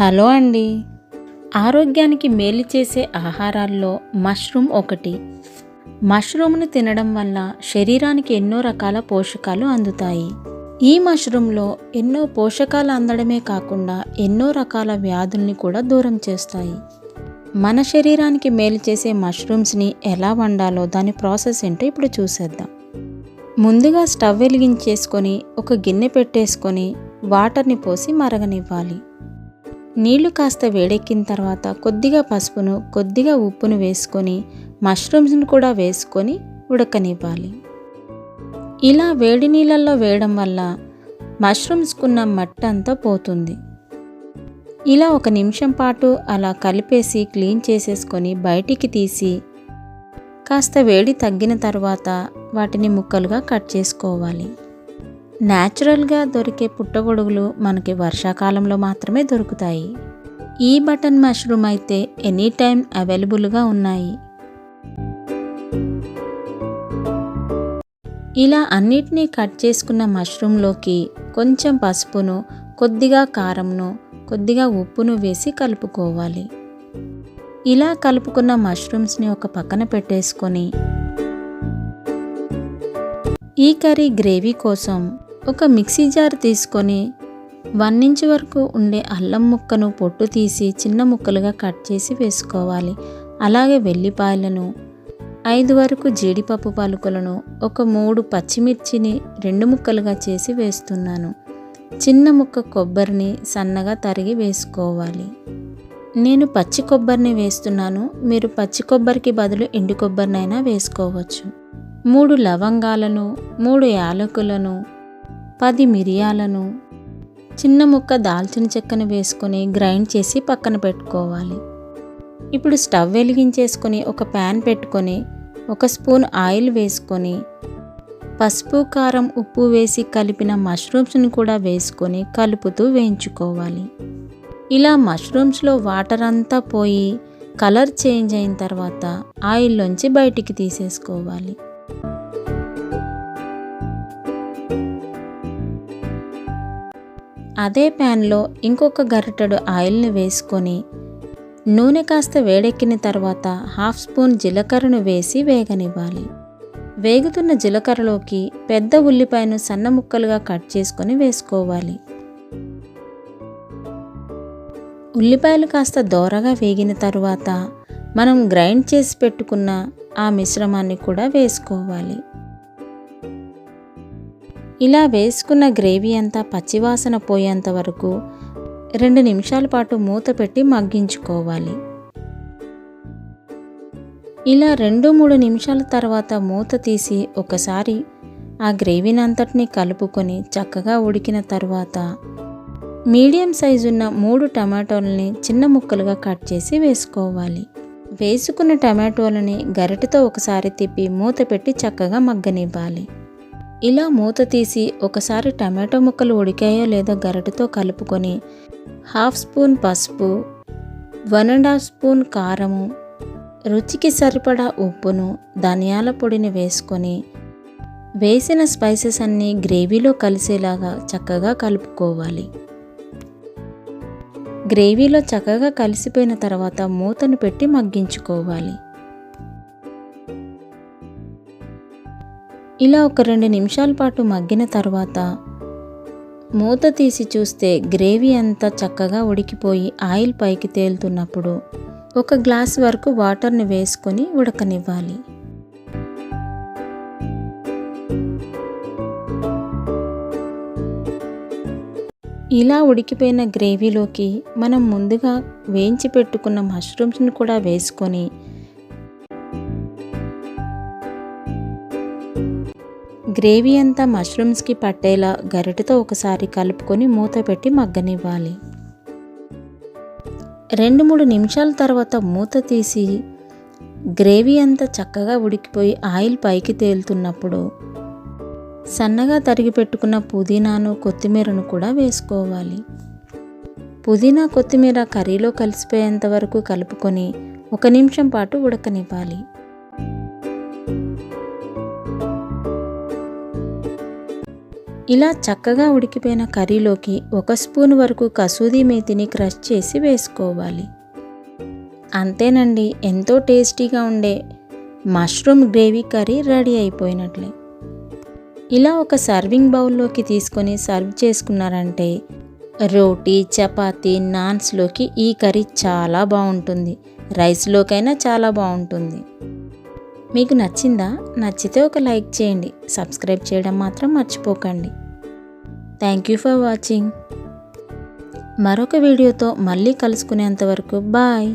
Hello అండి. ఆరోగ్యానికి మేలు చేసే ఆహారాల్లో మష్రూమ్ ఒకటి. మష్రూమ్ను తినడం వల్ల శరీరానికి ఎన్నో రకాల పోషకాలు అందుతాయి. ఈ మష్రూమ్లో ఎన్నో పోషకాలు అందడమే కాకుండా ఎన్నో రకాల వ్యాధుల్ని కూడా దూరం చేస్తాయి. మన శరీరానికి మేలు చేసే మష్రూమ్స్ని ఎలా వండాలో దాని ప్రాసెస్ ఏంటో ఇప్పుడు చూసేద్దాం. ముందుగా స్టవ్ వెలిగించేసుకొని ఒక గిన్నె పెట్టేసుకొని వాటర్ని పోసి మరగనివ్వాలి. నీళ్ళు కాస్త వేడెక్కిన తర్వాత కొద్దిగా పసుపును కొద్దిగా ఉప్పును వేసుకొని మష్రూమ్స్ను కూడా వేసుకొని ఉడకనివ్వాలి. ఇలా వేడి నీళ్ళల్లో వేయడం వల్ల మష్రూమ్స్కున్న మట్టి అంతా పోతుంది. ఇలా ఒక నిమిషం పాటు అలా కలిపేసి క్లీన్ చేసేసుకొని బయటికి తీసి కాస్త వేడి తగ్గిన తర్వాత వాటిని ముక్కలుగా కట్ చేసుకోవాలి. న్యాచురల్గా దొరికే పుట్టగొడుగులు మనకి వర్షాకాలంలో మాత్రమే దొరుకుతాయి. ఈ బటన్ మష్రూమ్ అయితే ఎనీ టైం అవైలబుల్గా ఉన్నాయి. ఇలా అన్నిటినీ కట్ చేసుకున్న మష్రూమ్లోకి కొంచెం పసుపును కొద్దిగా కారంను కొద్దిగా ఉప్పును వేసి కలుపుకోవాలి. ఇలా కలుపుకున్న మష్రూమ్స్ని ఒక పక్కన పెట్టేసుకొని ఈ కర్రీ గ్రేవీ కోసం ఒక మిక్సీ జార్ తీసుకొని వన్ ఇంచ్ వరకు ఉండే అల్లం ముక్కను పొట్టు తీసి చిన్న ముక్కలుగా కట్ చేసి వేసుకోవాలి. అలాగే వెల్లిపాయలను ఐదు వరకు జీడిపప్పు పలుకులను ఒక మూడు పచ్చిమిర్చిని రెండు ముక్కలుగా చేసి వేస్తున్నాను. చిన్న ముక్క కొబ్బరిని సన్నగా తరిగి వేసుకోవాలి. నేను పచ్చి కొబ్బరిని వేస్తున్నాను. మీరు పచ్చి కొబ్బరికి బదులు ఎండు కొబ్బరినైనా వేసుకోవచ్చు. మూడు లవంగాలను మూడు యాలకులను పది మిరియాలను చిన్న ముక్క దాల్చిన చెక్కను వేసుకొని గ్రైండ్ చేసి పక్కన పెట్టుకోవాలి. ఇప్పుడు స్టవ్ వెలిగించేసుకొని ఒక ప్యాన్ పెట్టుకొని ఒక స్పూన్ ఆయిల్ వేసుకొని పసుపు కారం ఉప్పు వేసి కలిపిన మష్రూమ్స్ని కూడా వేసుకొని కలుపుతూ వేయించుకోవాలి. ఇలా మష్రూమ్స్లో వాటర్ అంతా పోయి కలర్ చేంజ్ అయిన తర్వాత ఆయిల్లోంచి బయటికి తీసేసుకోవాలి. అదే ప్యాన్లో ఇంకొక గరిటెడు ఆయిల్ని వేసుకొని నూనె కాస్త వేడెక్కిన తర్వాత హాఫ్ స్పూన్ జీలకర్రను వేసి వేగనివ్వాలి. వేగుతున్న జీలకర్రలోకి పెద్ద ఉల్లిపాయను సన్న ముక్కలుగా కట్ చేసుకొని వేసుకోవాలి. ఉల్లిపాయలు కాస్త దోరగా వేగిన తరువాత మనం గ్రైండ్ చేసి పెట్టుకున్న ఆ మిశ్రమాన్ని కూడా వేసుకోవాలి. ఇలా వేసుకున్న గ్రేవీ అంతా పచ్చివాసన పోయేంత వరకు రెండు నిమిషాల పాటు మూత పెట్టి మగ్గించుకోవాలి. ఇలా రెండు మూడు నిమిషాల తర్వాత మూత తీసి ఒకసారి ఆ గ్రేవీనంతటిని కలుపుకొని చక్కగా ఉడికిన తర్వాత మీడియం సైజున్న మూడు టమాటోలని చిన్న ముక్కలుగా కట్ చేసి వేసుకోవాలి. వేసుకున్న టమాటోలని గరిటతో ఒకసారి తిప్పి మూత పెట్టి చక్కగా మగ్గనివ్వాలి. ఇలా మూత తీసి ఒకసారి టమాటో ముక్కలు ఉడికాయో లేదో గరటితో కలుపుకొని హాఫ్ స్పూన్ పసుపు వన్ అండ్ హాఫ్ స్పూన్ కారము రుచికి సరిపడా ఉప్పును ధనియాల పొడిని వేసుకొని వేసిన స్పైసెస్ అన్నీ గ్రేవీలో కలిసేలాగా చక్కగా కలుపుకోవాలి. గ్రేవీలో చక్కగా కలిసిపోయిన తర్వాత మూతను పెట్టి మగ్గించుకోవాలి. ఇలా ఒక రెండు నిమిషాల పాటు మగ్గిన తర్వాత మూత తీసి చూస్తే గ్రేవీ అంతా చక్కగా ఉడికిపోయి ఆయిల్ పైకి తేలుతున్నప్పుడు ఒక గ్లాస్ వరకు వాటర్ని వేసుకొని ఉడకనివ్వాలి. ఇలా ఉడికిపోయిన గ్రేవీలోకి మనం ముందుగా వేయించి పెట్టుకున్న మష్రూమ్స్ని కూడా వేసుకొని గ్రేవీ అంతా మష్రూమ్స్కి పట్టేలా గరిటతో ఒకసారి కలుపుకొని మూత పెట్టి మగ్గనివ్వాలి. రెండు మూడు నిమిషాల తర్వాత మూత తీసి గ్రేవీ అంతా చక్కగా ఉడికిపోయి ఆయిల్ పైకి తేలుతున్నప్పుడు సన్నగా తరిగి పెట్టుకున్న పుదీనాను కొత్తిమీరను కూడా వేసుకోవాలి. పుదీనా కొత్తిమీర కర్రీలో కలిసిపోయేంత వరకు కలుపుకొని ఒక నిమిషం పాటు ఉడకనివ్వాలి. ఇలా చక్కగా ఉడికిపోయిన కర్రీలోకి ఒక స్పూన్ వరకు కసూది మేతిని క్రష్ చేసి వేసుకోవాలి. అంతేనండి ఎంతో టేస్టీగా ఉండే మష్రూమ్ గ్రేవీ కర్రీ రెడీ అయిపోయినట్లే. ఇలా ఒక సర్వింగ్ బౌల్లోకి తీసుకొని సర్వ్ చేసుకున్నారంటే రోటీ చపాతి నాన్స్లోకి ఈ కర్రీ చాలా బాగుంటుంది. రైస్లోకైనా చాలా బాగుంటుంది. మీకు నచ్చిందా? నచ్చితే ఒక లైక్ చేయండి. సబ్స్క్రైబ్ చేయడం మాత్రం మర్చిపోకండి. థ్యాంక్ యూ ఫర్ వాచింగ్ మరొక వీడియోతో మళ్ళీ కలుసుకునేంత వరకు బాయ్.